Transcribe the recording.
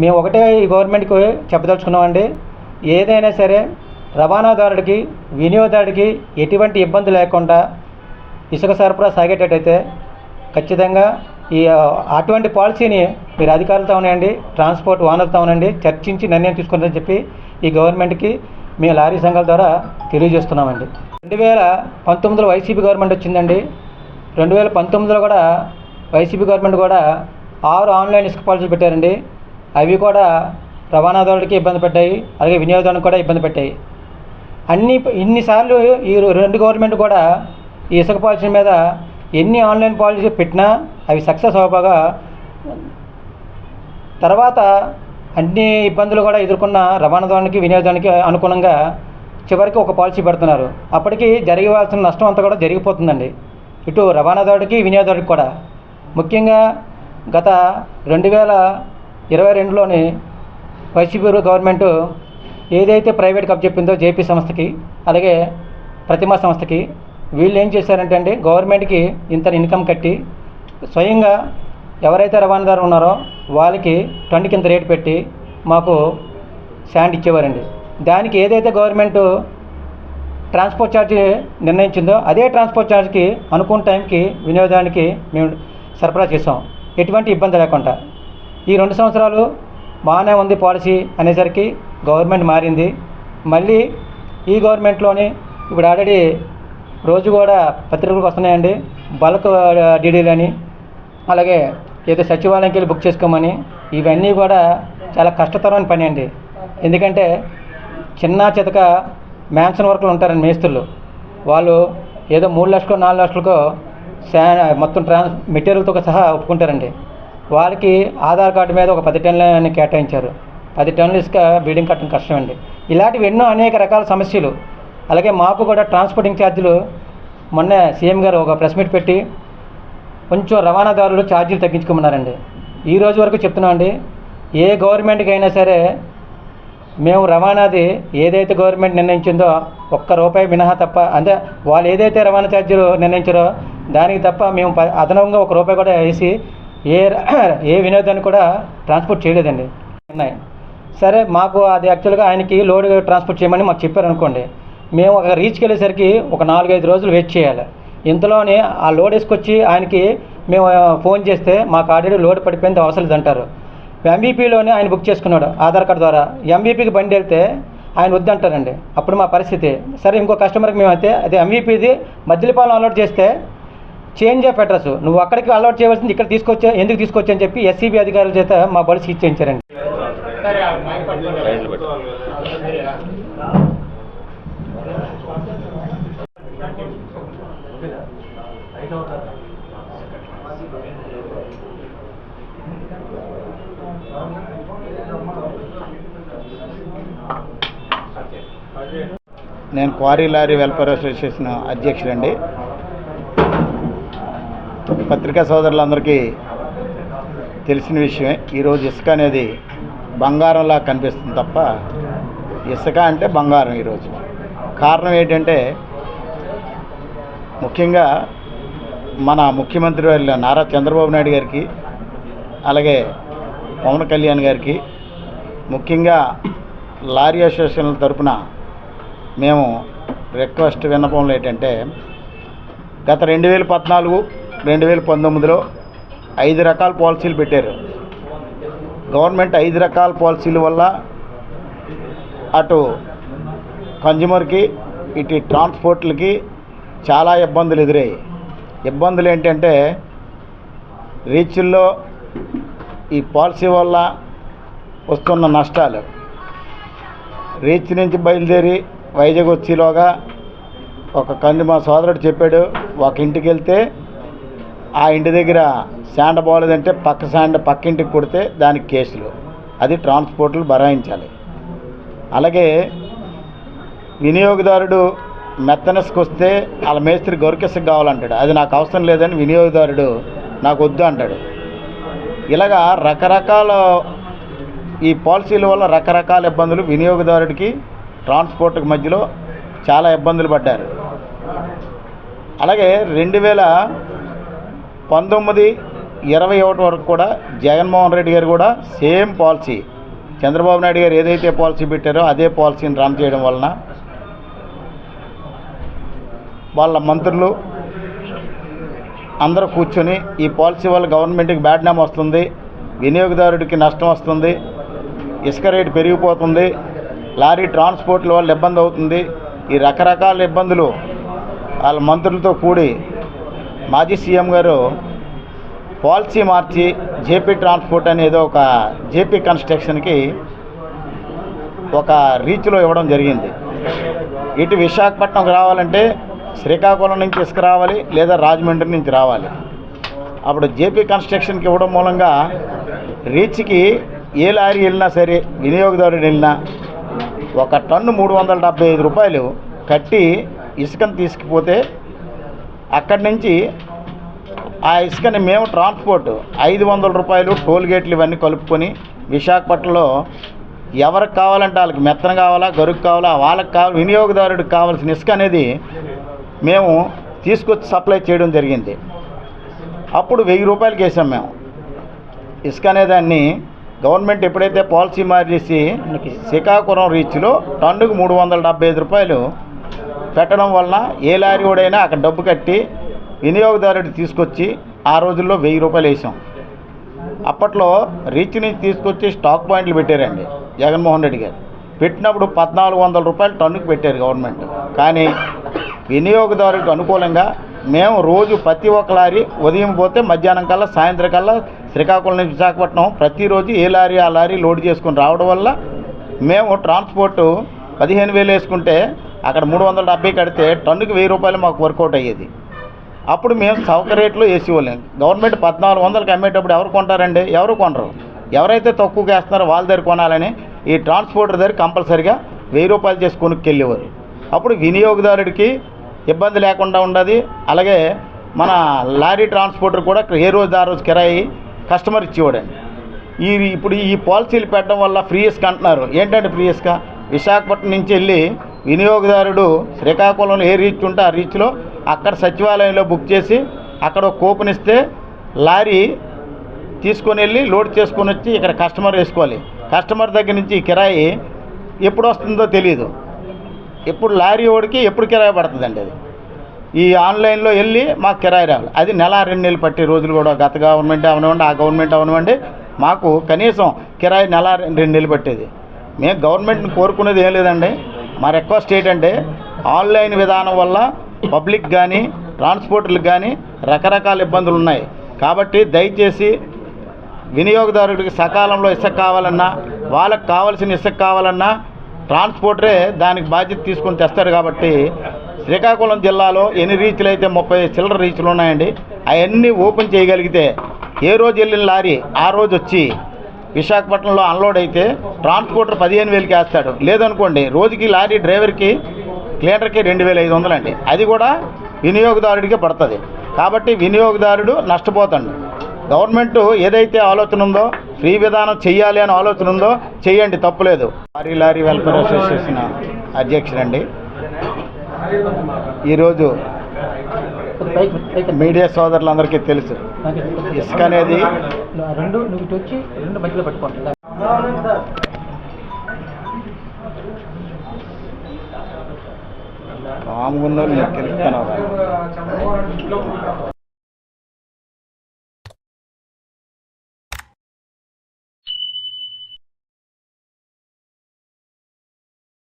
మేము ఒకటే ఈ గవర్నమెంట్కి చెప్పదలుచుకున్నామండి. ఏదైనా సరే రవాణాదారుడికి వినియోగదారుడికి ఎటువంటి ఇబ్బంది లేకుండా ఇసుక సరఫరా సాగేటట్టయితే ఖచ్చితంగా ఈ అటువంటి పాలసీని మీరు అధికారులతో ఉన్నాయండి ట్రాన్స్పోర్ట్ ఓనర్తో ఉన్నాయండి చర్చించి నిర్ణయం తీసుకుంటారని చెప్పి ఈ గవర్నమెంట్కి మేము లారీ సంఘాల ద్వారా తెలియజేస్తున్నామండి. రెండు వేల పంతొమ్మిదిలో వైసీపీ గవర్నమెంట్ వచ్చిందండి. రెండు వేల పంతొమ్మిదిలో కూడా వైసీపీ గవర్నమెంట్ కూడా ఆరు ఆన్లైన్ ఇసుక పాలసీలు పెట్టారండి. అవి కూడా రవాణాదారుడికి ఇబ్బంది పెట్టాయి అలాగే వినియోగదారునికి కూడా ఇబ్బంది పెట్టాయి అన్ని ఇన్నిసార్లు ఈ రెండు గవర్నమెంట్ కూడా ఈ ఇసుక పాలసీ మీద ఎన్ని ఆన్లైన్ పాలసీ పెట్టినా అవి సక్సెస్ అవ్వగా తర్వాత అన్ని ఇబ్బందులు కూడా ఎదుర్కొన్న రవాణాదానికి వినియోగానికి అనుగుణంగా చివరికి ఒక పాలసీ పెడుతున్నారు. అప్పటికి జరగవలసిన నష్టం అంతా కూడా జరిగిపోతుందండి. ఇటు రవాణాదారుడికి వినియోగదారుడికి కూడా. ముఖ్యంగా గత రెండు వేల ఇరవై రెండులోని వైసీపీ గవర్నమెంట్ ఏదైతే ప్రైవేట్ కప్ చెప్పిందో జేపీ సంస్థకి అలాగే ప్రతిమా సంస్థకి వీళ్ళు ఏం చేశారంటే అండి గవర్నమెంట్కి ఇంత ఇన్కమ్ కట్టి స్వయంగా ఎవరైతే రవాణాదారు ఉన్నారో వాళ్ళకి టన్నుకి కింద రేటు పెట్టి మాకు శాండ్ ఇచ్చేవారండి. దానికి ఏదైతే గవర్నమెంట్ ట్రాన్స్పోర్ట్ ఛార్జ్ నిర్ణయించిందో అదే ట్రాన్స్పోర్ట్ ఛార్జ్కి అనుకున్న టైంకి వినియోగానికి మేము సరఫరా చేసాం ఎటువంటి ఇబ్బంది లేకుండా. ఈ రెండు సంవత్సరాలు బాగానే ఉంది పాలసీ అనేసరికి గవర్నమెంట్ మారింది. మళ్ళీ ఈ గవర్నమెంట్లోని ఇప్పుడు ఆల్రెడీ రోజు కూడా పత్రికలకు వస్తున్నాయండి. బల్క్ డీడీలని అలాగే ఏదో సచివాలయంకి వెళ్ళి బుక్ చేసుకోమని ఇవన్నీ కూడా చాలా కష్టతరమైన పని అండి. ఎందుకంటే చిన్న చితక మ్యాన్షన్ వర్క్లు ఉంటారండి మేస్త్రులు. వాళ్ళు ఏదో మూడు లక్షలకు నాలుగు లక్షలకో శా మొత్తం ట్రాన్స్ మెటీరియల్తో సహా ఒప్పుకుంటారండి. వాళ్ళకి ఆధార్ కార్డు మీద ఒక పది టన్నులని కేటాయించారు. పది టన్నులు ఇసుక బిల్డింగ్ కట్టడం కష్టం అండి ఇలాంటివి ఎన్నో అనేక రకాల సమస్యలు. అలాగే మాకు కూడా ట్రాన్స్పోర్టింగ్ ఛార్జీలు మొన్న సీఎం గారు ఒక ప్రెస్ మీట్ పెట్టి కొంచెం రవాణాదారులు ఛార్జీలు తగ్గించుకున్నారండి ఈ రోజు వరకు చెప్తున్నామండి ఏ గవర్నమెంట్కి అయినా సరే మేము రవాణాది ఏదైతే గవర్నమెంట్ నిర్ణయించిందో ఒక్క రూపాయి మినహా తప్ప అంటే వాళ్ళు ఏదైతే రవాణా ఛార్జీలు నిర్ణయించారో దానికి తప్ప మేము అదనంగా ఒక రూపాయి కూడా వేసి ఏ ఏ వినోదాన్ని కూడా ట్రాన్స్పోర్ట్ చేయలేదండి. ఉన్నాయి. సరే మాకు అది యాక్చువల్గా ఆయనకి లోడ్ ట్రాన్స్పోర్ట్ చేయమని మాకు చెప్పారు అనుకోండి మేము ఒక రీచ్కి వెళ్ళేసరికి ఒక నాలుగైదు రోజులు వెయిట్ చేయాలి. ఇంతలోనే ఆ లోడ్ వేసుకొచ్చి ఆయనకి మేము ఫోన్ చేస్తే మాకు ఆల్రెడీ లోడ్ పడిపోయింది అవసరం లేదంటారు. ఎంబీపీలోనే ఆయన బుక్ చేసుకున్నాడు ఆధార్ కార్డు ద్వారా. ఎంబీపీకి బండి వెళ్తే ఆయన వద్దంటారండి. అప్పుడు మా పరిస్థితి. సరే ఇంకో కస్టమర్కి మేము అయితే అదే ఎంబీపీది మధ్యలపాలెం అలవాటు చేస్తే చేంజ్ ఆఫ్ అడ్రస్. నువ్వు అక్కడికి అలవాటు చేయవలసింది ఇక్కడ తీసుకొచ్చా ఎందుకు తీసుకొచ్చా అని చెప్పి ఎస్సీబీ అధికారుల చేత మా బడి ఇచ్చేయించారండి నేను క్వారీ లారీ వెల్ఫేర్ అసోసియేషన్ అధ్యక్షుడండి. పత్రికా సోదరులందరికీ తెలిసిన విషయమే ఈరోజు ఇసుక అనేది బంగారంలా కనిపిస్తుంది తప్ప ఇసుక అంటే బంగారం ఈరోజు కారణం ఏంటంటే ముఖ్యంగా మన ముఖ్యమంత్రి వారి నారా చంద్రబాబు నాయుడు గారికి అలాగే పవన్ కళ్యాణ్ గారికి ముఖ్యంగా లారీ అసోసియేషన్ల తరపున మేము రిక్వెస్ట్ విన్నపంలో ఏంటంటే గత రెండు వేల పద్నాలుగు రెండు వేల పంతొమ్మిదిలో ఐదు రకాల పాలసీలు పెట్టారు. గవర్నమెంట్ ఐదు రకాల పాలసీల వల్ల అటు కన్జ్యూమర్కి ఇటు ట్రాన్స్పోర్ట్లకి చాలా ఇబ్బందులు ఎదురయ్యాయి ఇబ్బందులు ఏంటంటే రీచ్ల్లో ఈ పాలసీ వల్ల వస్తున్న నష్టాలు. రీచ్ నుంచి బయలుదేరి వైజాగ్ వచ్చేలోగా ఒక కంది మా సోదరుడు చెప్పాడు ఒక ఇంటికి వెళ్తే ఆ ఇంటి దగ్గర శాండ బాగోలేదంటే పక్క శాండ పక్క ఇంటికి కొడితే దానికి కేసులు. అది ట్రాన్స్పోర్ట్లు భరాయించాలి అలాగే వినియోగదారుడు మెత్తనస్కి వస్తే వాళ్ళ మేస్త్రి గొరికిసకు కావాలంటాడు. అది నాకు అవసరం లేదని వినియోగదారుడు నాకు వద్దు అంటాడు. ఇలాగా రకరకాల ఈ పాలసీల వల్ల రకరకాల ఇబ్బందులు వినియోగదారుడికి ట్రాన్స్పోర్ట్కి మధ్యలో చాలా ఇబ్బందులు పడ్డారు. అలాగే రెండు వేల పంతొమ్మిది ఇరవై ఒకటి వరకు కూడా జగన్మోహన్ రెడ్డి గారు కూడా సేమ్ పాలసీ చంద్రబాబు నాయుడు గారు ఏదైతే పాలసీ పెట్టారో అదే పాలసీని రన్ చేయడం వలన వాళ్ళ మంత్రులు అందరూ కూర్చొని ఈ పాలసీ వల్ల గవర్నమెంట్కి బ్యాడ్ నేమ్ వస్తుంది వినియోగదారుడికి నష్టం వస్తుంది ఇసుక రేటు పెరిగిపోతుంది లారీ ట్రాన్స్పోర్ట్ల వల్ల ఇబ్బంది అవుతుంది. ఈ రకరకాల ఇబ్బందులు వాళ్ళ మంత్రులతో కూడి మాజీ సీఎం గారు పాలసీ మార్చి జేపీ ట్రాన్స్పోర్ట్ అనేది ఒక జేపీ కన్స్ట్రక్షన్కి ఒక రీచ్లో ఇవ్వడం జరిగింది. ఇటు విశాఖపట్నంకి రావాలంటే శ్రీకాకుళం నుంచి ఇసుక రావాలి లేదా రాజమండ్రి నుంచి రావాలి. అప్పుడు జేపీ కన్స్ట్రక్షన్కి ఇవ్వడం మూలంగా రీచ్కి ఏ లారీ వెళ్ళినా సరే వినియోగదారుడు వెళ్ళినా ఒక టన్ను మూడు వందల డెబ్బై ఐదు రూపాయలు కట్టి ఇసుకను తీసుకుపోతే అక్కడి నుంచి ఆ ఇసుకని మేము ట్రాన్స్పోర్ట్ ఐదు వందల రూపాయలు టోల్ గేట్లు ఇవన్నీ కలుపుకొని విశాఖపట్నంలో ఎవరికి కావాలంటే వాళ్ళకి మెత్తన కావాలా గరుకు కావాలా వాళ్ళకి కావాలి వినియోగదారుడికి కావాల్సిన ఇసుక అనేది మేము తీసుకొచ్చి సప్లై చేయడం జరిగింది. అప్పుడు వెయ్యి రూపాయలకి వేసాం మేము. ఇసుక అనేదాన్ని గవర్నమెంట్ ఎప్పుడైతే పాలసీ మార్చేసి శ్రీకాకుళం రీచ్లో టన్నుకు మూడు వందల డెబ్బై ఐదు రూపాయలు పెట్టడం వలన ఏ లారీ ఓడైనా అక్కడ డబ్బు కట్టి వినియోగదారుడు తీసుకొచ్చి ఆ రోజుల్లో వెయ్యి రూపాయలు వేసాం. అప్పట్లో రీచ్ నుంచి తీసుకొచ్చి స్టాక్ పాయింట్లు పెట్టారండి జగన్మోహన్ రెడ్డి గారు. పెట్టినప్పుడు పద్నాలుగు వందల రూపాయలు టన్నుకు పెట్టారు గవర్నమెంట్. కానీ వినియోగదారుడికి అనుకూలంగా మేము రోజు ప్రతి ఒక్క లారీ ఉదయం పోతే మధ్యాహ్నం కల్లా సాయంత్రం కల్లా శ్రీకాకుళం నుంచి విశాఖపట్నం ప్రతిరోజు ఏ లారీ ఆ లారీ లోడ్ చేసుకుని రావడం వల్ల మేము ట్రాన్స్పోర్టు పదిహేను వేలు వేసుకుంటే అక్కడ మూడు వందల డెబ్బై కడితే టన్నుకి వెయ్యి రూపాయలు మాకు వర్కౌట్ అయ్యేది. అప్పుడు మేము సౌక రేట్లో వేసేవాళ్ళం. గవర్నమెంట్ పద్నాలుగు వందలకి అమ్మేటప్పుడు ఎవరు కొంటారండి? ఎవరు కొనరు. ఎవరైతే తక్కువగా వేస్తున్నారో వాళ్ళ దగ్గర కొనాలని ఈ ట్రాన్స్పోర్టర్ దగ్గర కంపల్సరిగా వెయ్యి రూపాయలు చేసి కొనుక్కెళ్ళేవారు. అప్పుడు వినియోగదారుడికి ఇబ్బంది లేకుండా ఉండదు. అలాగే మన లారీ ట్రాన్స్పోర్టర్ కూడా ఏ రోజు ఆ రోజు కిరాయి కస్టమర్ ఇచ్చేవాడండి ఈ ఇప్పుడు ఈ పాలసీలు పెట్టడం వల్ల ఫ్రీ ఇసుక అంటున్నారు. ఏంటంటే ఫ్రీ ఇసుక? విశాఖపట్నం నుంచి వెళ్ళి వినియోగదారుడు శ్రీకాకుళంలో ఏ రీచ్ ఉంటే ఆ రీచ్లో అక్కడ సచివాలయంలో బుక్ చేసి అక్కడ ఒక కూపన్ ఇస్తే లారీ తీసుకొని వెళ్ళి లోడ్ చేసుకొని వచ్చి ఇక్కడ కస్టమర్ వేసుకోవాలి. కస్టమర్ దగ్గర నుంచి కిరాయి ఎప్పుడు వస్తుందో తెలియదు ఎప్పుడు లారీ ఓడికి ఎప్పుడు కిరాయి పడుతుందండి అది? ఈ ఆన్లైన్లో వెళ్ళి మాకు కిరాయి రావాలి. అది నెల రెండు నెలలు పట్టే రోజులు కూడా గత గవర్నమెంట్ అవనివ్వండి ఆ గవర్నమెంట్ అవనివ్వండి మాకు కనీసం కిరాయి నెల రెండు నెలలు పట్టేది. మేము గవర్నమెంట్ని కోరుకునేది ఏం లేదండి. మా రిక్వెస్ట్ ఏంటంటే ఆన్లైన్ విధానం వల్ల పబ్లిక్ కానీ ట్రాన్స్పోర్టర్లకు కానీ రకరకాల ఇబ్బందులు ఉన్నాయి. కాబట్టి దయచేసి వినియోగదారుడికి సకాలంలో ఇసుక కావాలన్నా వాళ్ళకి కావాల్సిన ఇసుక కావాలన్నా ట్రాన్స్పోర్టరే దానికి బాధ్యత తీసుకొని తెస్తారు కాబట్టి శ్రీకాకుళం జిల్లాలో ఎన్ని రీచ్లు అయితే ముప్పై చిల్లర రీచ్లు ఉన్నాయండి అవన్నీ ఓపెన్ చేయగలిగితే ఏ రోజు వెళ్ళిన లారీ ఆ రోజు వచ్చి విశాఖపట్నంలో అన్లోడ్ అయితే ట్రాన్స్పోర్టర్ పదిహేను వేలకి వేస్తాడు. లేదనుకోండి రోజుకి లారీ డ్రైవర్కి క్లీనర్కి రెండు వేల ఐదు వందలండి అది కూడా వినియోగదారుడికే పడుతుంది. కాబట్టి వినియోగదారుడు నష్టపోతాడు. గవర్నమెంట్ ఏదైతే ఆలోచన ఉందో ఫ్రీ విధానం చెయ్యాలి అనే ఆలోచన ఉందో చెయ్యండి తప్పులేదు. లారీ లారీ వెల్ఫేర్ అసోసియేషన్ అధ్యక్షుడండి. ఈరోజు మీడియా సోదరులందరికీ తెలుసు. ఇసుక అనేది రెండు వచ్చి రెండు మధ్యలో పెట్టుకోండి. తెలుస్తాను